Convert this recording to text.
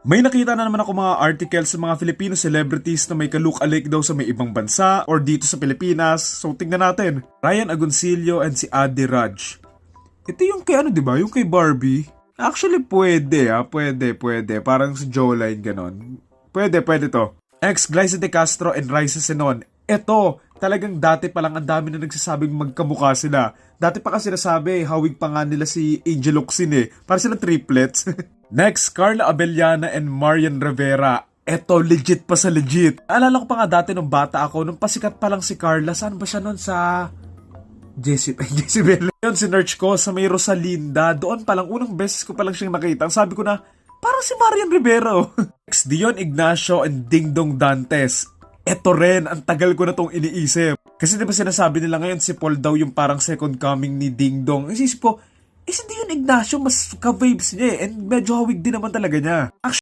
May nakita na naman ako mga articles sa mga Filipino celebrities na may ka-look-alike daw sa may ibang bansa or dito sa Pilipinas. So tingnan natin. Ryan Agoncillo and si Adi Raj. Ito yung kay ano 'di ba? Yung kay Barbie. Actually pwede ah, pwede, pwede. Parang sa jawline ganon. Pwede, pwede to. Ex Glyza De Castro and Raisa Senon. Ito, talagang dati pa lang ang dami na nagsasabing magkamukha sila. Dati pa kasi nasabi, hawig pa nga nila si Angel Locsin eh. Para silang triplets. Next, Carla Abellana and Marian Rivera. Eto, legit pa sa legit. Alala ko pa nga dati nung bata ako, nung pasikat pa lang si Carla, saan ba siya nun sa... Ay, Jezebel. Yun, sinerch ko sa may Rosalinda. Doon pa lang, unang beses ko pa lang siyang nakita. Sabi ko na, parang si Marian Rivera. oh." Next, Dion Ignacio and Dingdong Dantes. Eto rin, ang tagal ko na tong iniisip. Kasi di ba sinasabi nila ngayon si Paul daw yung parang second coming ni Ding Dong. Isisip ko, eh si Dion Ignacio mas ka-vibes niya eh. And medyo hawig din naman talaga niya. Actually,